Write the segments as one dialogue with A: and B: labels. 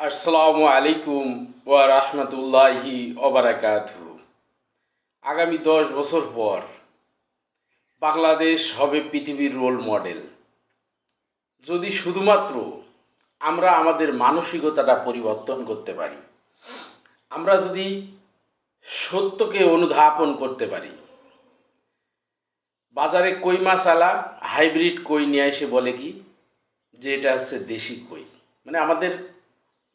A: আসসালামু আলাইকুম ওয়া রাহমাতুল্লাহি ওবারাকাতু আগামী দশ বছর পর বাংলাদেশ হবে পৃথিবীর রোল মডেল যদি শুধুমাত্র আমরা আমাদের মানসিকতাটা পরিবর্তন করতে পারি, আমরা যদি সত্যকে অনুধাবন করতে পারি, বাজারে কই মাছ আলা হাইব্রিড কই নিয়ে এসে বলে কি যে এটা হচ্ছে দেশি কই। মানে আমাদের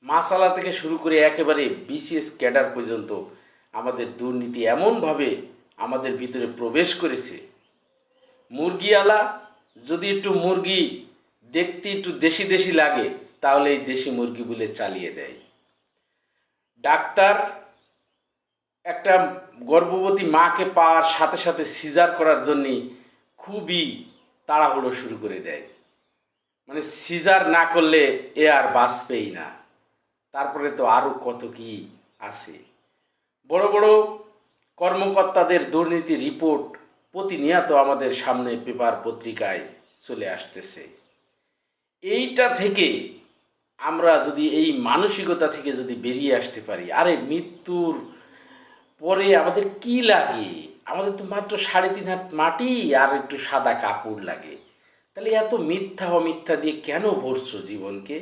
A: মাসালা থেকে শুরু করে একেবারে বিসিএস ক্যাডার পর্যন্ত আমাদের দুর্নীতি এমনভাবে আমাদের ভিতরে প্রবেশ করেছে। মুরগিওয়ালা যদি একটু মুরগি দেখতে একটু দেশি দেশি লাগে, তাহলে এই দেশি মুরগি বলে চালিয়ে দেয়। ডাক্তার একটা গর্ভবতী মাকে পাওয়ার সাথে সাথে সিজার করার জন্যে খুবই তাড়াহুড়ো শুরু করে দেয়। মানে সিজার না করলে এ আর বাঁচবেই না। তারপরে তো আরও কত কি আছে। বড় বড় কর্মকর্তাদের দুর্নীতি রিপোর্ট প্রতিনিয়ত আমাদের সামনে পেপার পত্রিকায় চলে আসতেছে। এইটা থেকে আমরা যদি এই মানসিকতা থেকে যদি বেরিয়ে আসতে পারি, আরে মৃত্যুর পরে আমাদের কি লাগে? আমাদের তো মাত্র সাড়ে তিন হাত মাটি আর একটু সাদা কাপড় লাগে। তাহলে এত মিথ্যা অমিথ্যা দিয়ে কেন ভরছো জীবনকে?